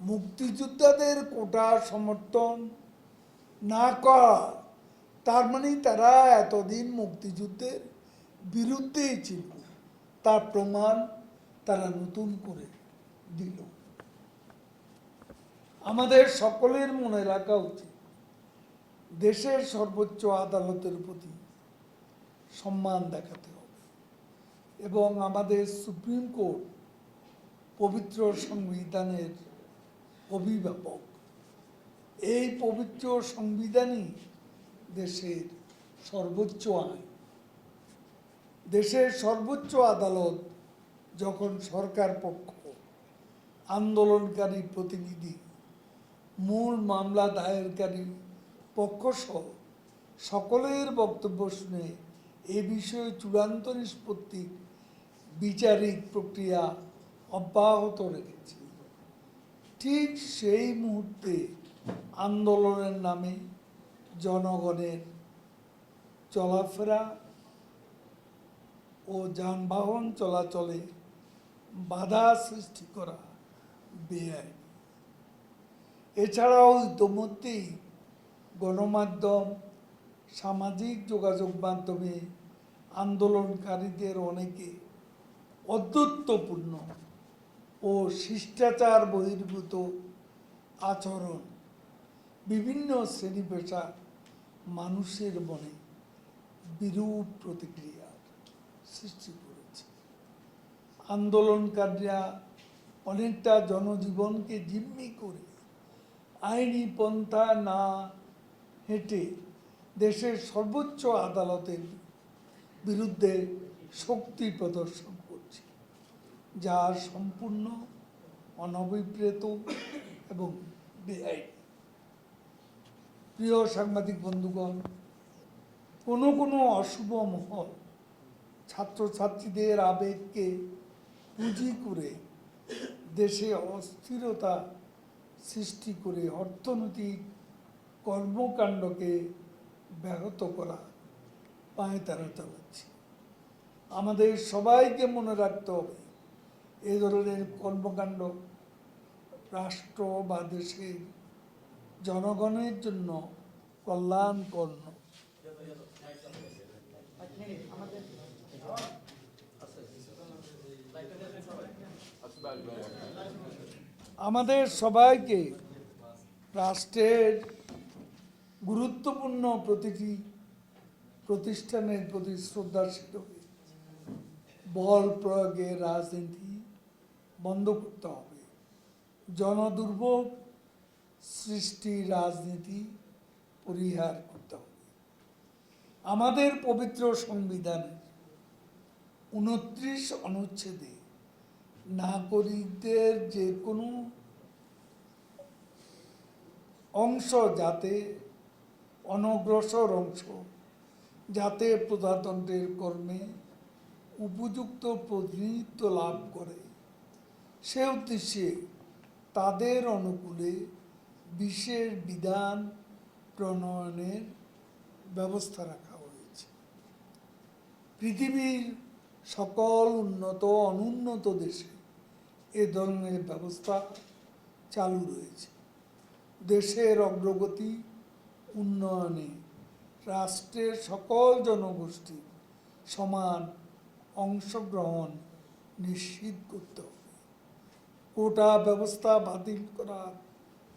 মুক্তিযোদ্ধাদের কোটা সমর্থন না করা তার মানে তারা এতদিন মুক্তিযুদ্ধের বিরুদ্ধেই ছিল। তার প্রমাণ তারা নতুন করে দিল। আমাদের সকলের মনে রাখা উচিত, দেশের সর্বোচ্চ আদালতের প্রতি সম্মান দেখাতে হবে এবং আমাদের সুপ্রিম কোর্ট পবিত্র সংবিধানের অভিভাবক। এই পবিত্র সংবিধানই দেশের সর্বোচ্চ আইন। দেশের সর্বোচ্চ আদালত যখন সরকার পক্ষ আন্দোলনকারী প্রতিনিধি, মূল মামলা দায়েরকারী পক্ষসহ সকলের বক্তব্য শুনে এ বিষয়ে চূড়ান্ত নিষ্পত্তি বিচারিক প্রক্রিয়া অব্যাহত রেখেছে। ঠিক সেই মুহূর্তে আন্দোলনের নামে জনগণের চলাফেরা ও যানবাহন চলাচলে বাধা সৃষ্টি করা বেআইনি। এছাড়াও ইতোমধ্যেই গণমাধ্যম, সামাজিক যোগাযোগ মাধ্যমে আন্দোলনকারীদের অনেকে অদ্যত্বপূর্ণ ও শিষ্টাচার বহির্ভূত আচরণ বিভিন্ন শ্রেণি পেশার মানুষের মনে বিরূপ প্রতিক্রিয়ার সৃষ্টি করেছে। আন্দোলনকারীরা অনেকটা জনজীবনকে জিম্মি করে আইনি পন্থা না হেঁটে দেশের সর্বোচ্চ আদালতের বিরুদ্ধে শক্তি প্রদর্শন যা সম্পূর্ণ অনভিপ্রেত এবং বেআইনি। প্রিয় সাংবাদিক বন্ধুগণ, কোনো কোনো অশুভ মহল ছাত্রছাত্রীদের আবেগকে পুঁজি করে দেশে অস্থিরতা সৃষ্টি করে অর্থনৈতিক কর্মকাণ্ডকে ব্যাহত করা পায়ে তারা চালাচ্ছে। আমাদের সবাইকে মনে রাখতে হবে এ ধরনের কর্মকাণ্ড রাষ্ট্র বা দেশের জনগণের জন্য কল্যাণকর। আমাদের সবাইকে রাষ্ট্রের গুরুত্বপূর্ণ প্রতিটি প্রতিষ্ঠানের প্রতি শ্রদ্ধাশীল বল প্রয়োগের রাজনীতি বন্ধ করতে হবে। জনদুর্ভোগ সৃষ্টি রাজনীতি পরিহার করতে হবে। আমাদের পবিত্র সংবিধানের উনত্রিশ অনুচ্ছেদে নাগরিকদের যে কোনো অংশ যাতে অনগ্রসর অংশ, যাতে প্রজাতন্ত্রের কর্মে উপযুক্ত প্রতিনিধিত্ব লাভ করে সে উদ্দেশ্যে তাদের অনুকূলে বিশেষ বিধান প্রণয়নের ব্যবস্থা রাখা হয়েছে। পৃথিবীর সকল উন্নত, অনুন্নত দেশে এ ধরনের ব্যবস্থা চালু রয়েছে। দেশের অগ্রগতি, উন্নয়নে রাষ্ট্রের সকল জনগোষ্ঠীর সমান অংশগ্রহণ নিশ্চিত করতে হবে। কোটা ব্যবস্থা বাতিল করার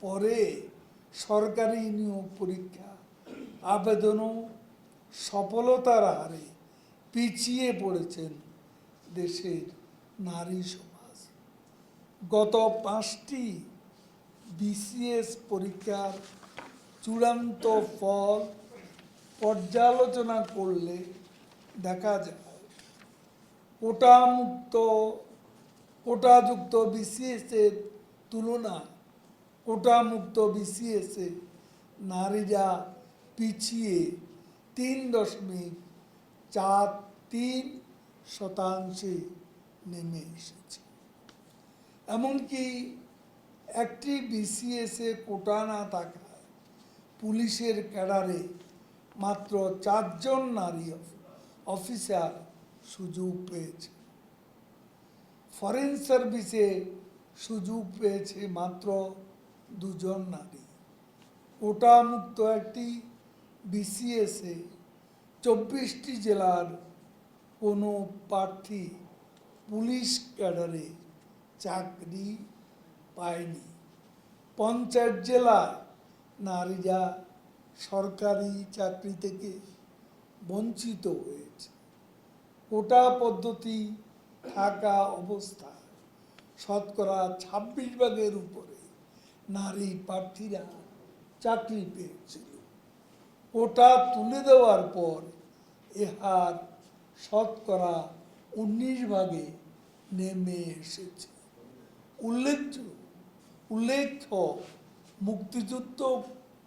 পরে সরকারি নিয়োগ পরীক্ষা। আবেদনও সফলতার হারে পিছিয়ে পড়েছেন দেশের নারী সমাজ। গত পাঁচটি বিসিএস পরীক্ষার চূড়ান্ত ফল পর্যালোচনা করলে দেখা যায়, কোটামুক্ত কোটাযুক্ত বিসিএসের তুলনায় কোটামুক্ত বিসিএসে নারীরা পিছিয়ে তিন দশমিক চার তিন শতাংশে নেমে এসেছে। এমনকি একটি বিসিএসে কোটা না থাকায় পুলিশের ক্যাডারে মাত্র চারজন নারী অফ- অফিসার সুযোগ পেয়েছে। ফরেন সার্ভিসে সুযোগ পেয়েছে মাত্র দুজন নারী। কোটা মুক্ত একটি বিসিএসে চব্বিশটি জেলার কোনো প্রার্থী পুলিশ ক্যাডারে চাকরি পায়নি। পঞ্চায়েত জেলায় নারীরা সরকারি চাকরি থেকে বঞ্চিত হয়েছে। কোটা পদ্ধতি থাকা অবস্থা। শতকরা ছাব্বিশ ভাগের উপরে নারী প্রার্থীরা চাকরি পেয়েছিল। ওটা তুলে দেওয়ার পর এ হার শতকরা উনিশ ভাগে নেমে এসেছে। উল্লেখ্য উল্লেখ্য, মুক্তিযুদ্ধ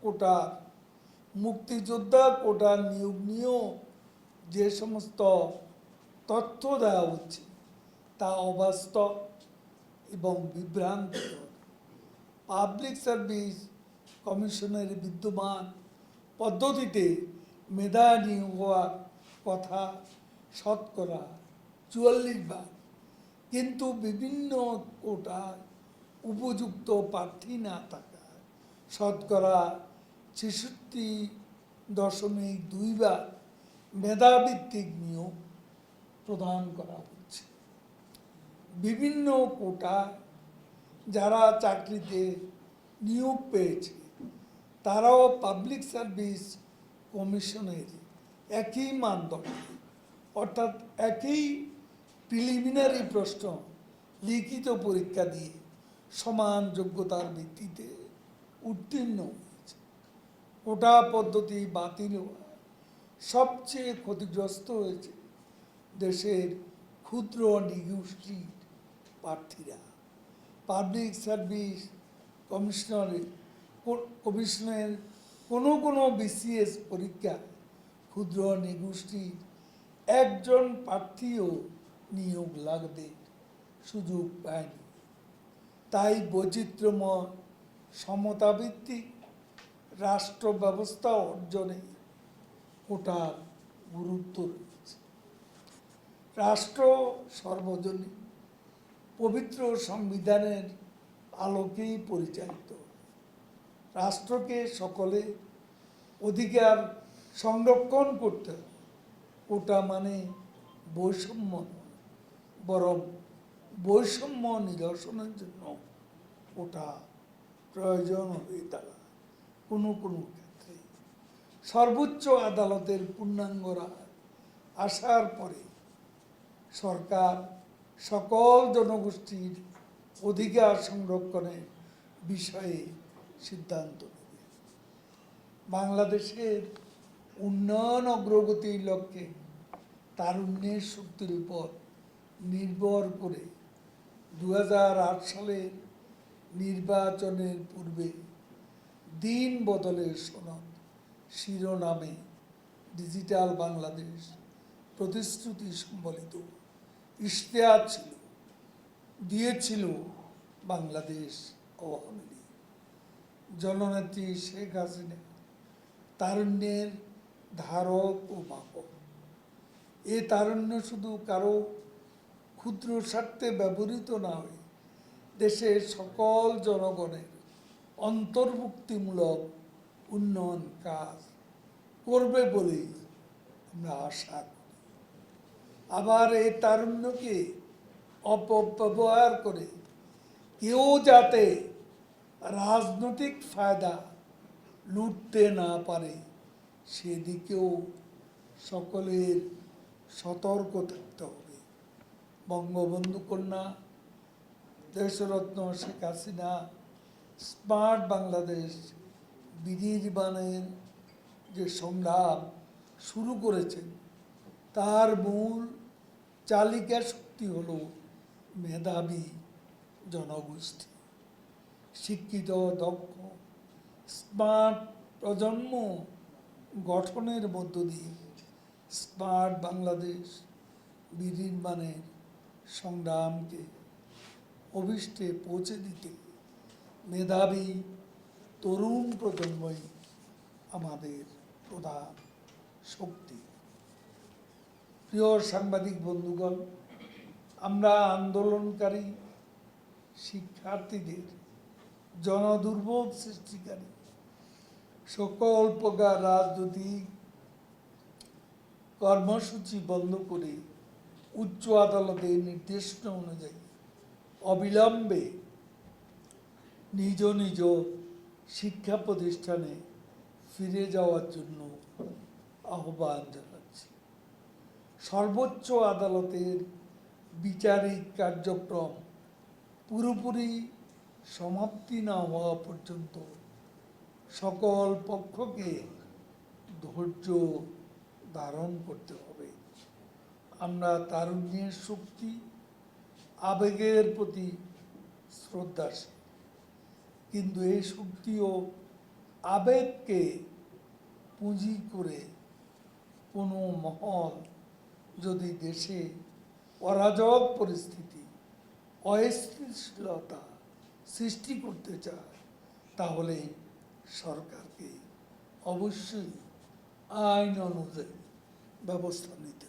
কোটার, মুক্তিযোদ্ধা কোটার নিয়োগ নিয়েও যে সমস্ত তথ্য দেওয়া হচ্ছে তা অবাস্তব এবং বিভ্রান্ত। পাবলিক সার্ভিস কমিশনের বিদ্যমান পদ্ধতিতে মেধা হওয়ার কথা শতকরা চুয়াল্লিশ ভাগ কিন্তু বিভিন্ন কোটায় উপযুক্ত প্রার্থী না থাকায় শতকরা ছেষট্টি দশমিক দুই ভাগ মেধাভিত্তিক নিয়োগ প্রদান করা বিভিন্ন কোটা যারা চাকরিতে নিয়োগ পেয়েছে, তারাও পাবলিক সার্ভিস কমিশনের একই মানদণ্ড। অর্থাৎ একই প্রিলিমিনারি প্রশ্ন লিখিত পরীক্ষা দিয়ে সমান যোগ্যতার ভিত্তিতে উত্তীর্ণ হয়েছে। কোটা পদ্ধতি বাতিল সবচেয়ে ক্ষতিগ্রস্ত হয়েছে দেশের ক্ষুদ্র নিগোষ্ঠীর প্রার্থীরা। পাবলিক সার্ভিস কমিশনারের কমিশনের কোনো কোনো বিসিএস পরীক্ষা, ক্ষুদ্র নিগোষ্ঠীর একজন প্রার্থীও নিয়োগ লাগবে, সুযোগ পায়নি। তাই বৈচিত্র্যময় সমতাভিত্তিক রাষ্ট্র ব্যবস্থা অর্জনে ওটার গুরুত্ব রয়েছে। রাষ্ট্র সর্বজনীন পবিত্র সংবিধানের আলোকেই পরিচালিত। রাষ্ট্রকে সকলে অধিকার সংরক্ষণ করতে ওটা মানে বৈষম্য বরং বৈষম্য নিদর্শনের জন্য ওটা প্রয়োজন হয়ে দাঁড়ায় কোনো কোনো ক্ষেত্রে। সর্বোচ্চ আদালতের পূর্ণাঙ্গ রায় আসার পরে সরকার সকল জনগোষ্ঠীর অধিকার সংরক্ষণের বিষয়ে সিদ্ধান্ত নেবে। বাংলাদেশের উন্নয়ন অগ্রগতির লক্ষ্যে তারুণ্যের শক্তির উপর নির্ভর করে দু হাজার আট সালের নির্বাচনের পূর্বে দিন বদলের সনদ শিরোনামে ডিজিটাল বাংলাদেশ প্রতিশ্রুতি সম্বলিত। ইশতেহার ছিল দিয়েছিল বাংলাদেশ আওয়ামী লীগ। জননেত্রী শেখ হাসিনা তারুণ্যের ধারক ও মাপক। এ তারুণ্য শুধু কারও ক্ষুদ্র স্বার্থে ব্যবহৃত না হয়ে, দেশের সকল জনগণের অন্তর্ভুক্তিমূলক উন্নয়ন কাজ করবে বলেই আমরা আশা আবার এই তারুণ্যকে অপব্যবহার করে কেউ যাতে রাজনৈতিক ফায়দা লুটতে না পারে, সেদিকেও সকলের সতর্ক থাকতে হবে। বঙ্গবন্ধু কন্যা, দেশরত্ন শেখ হাসিনা, স্মার্ট বাংলাদেশ বিনির্মাণের যে সংগ্রাম শুরু করেছেন, তার মূল চালিকা শক্তি হল মেধাবী জনগোষ্ঠী। শিক্ষিত, দক্ষ, স্মার্ট প্রজন্ম গঠনের মধ্য দিয়ে স্মার্ট বাংলাদেশ বিনির্মাণের সংগ্রামকে অভিষ্টে পৌঁছে দিতে মেধাবী তরুণ প্রজন্মই আমাদের প্রধান শক্তি। প্রিয় সাংবাদিক বন্ধুগণ, আমরা আন্দোলনকারী, শিক্ষার্থীদের জনদুর্ভোগ সৃষ্টিকারী সকল প্রকার রাজনৈতিক কর্মসূচি বন্ধ করে উচ্চ আদালতের নির্দেশনা অনুযায়ী অবিলম্বে নিজ নিজ শিক্ষা প্রতিষ্ঠানে ফিরে যাওয়ার জন্য আহ্বান জানাচ্ছি সর্বোচ্চ আদালতের বিচারিক কার্যক্রম পুরোপুরি সমাপ্তি না হওয়া পর্যন্ত সকল পক্ষকে ধৈর্য ধারণ করতে হবে। আমরা তারুণ্যের শক্তি, আবেগের প্রতি শ্রদ্ধাশীল। কিন্তু এই শক্তি ও আবেগকে পুঁজি করে কোনো মহল যদি দেশে অরাজক পরিস্থিতি অস্থিতিশীলতা সৃষ্টি করতে চায়, তাহলে সরকারকে অবশ্যই আইন অনুযায়ী ব্যবস্থা নিতে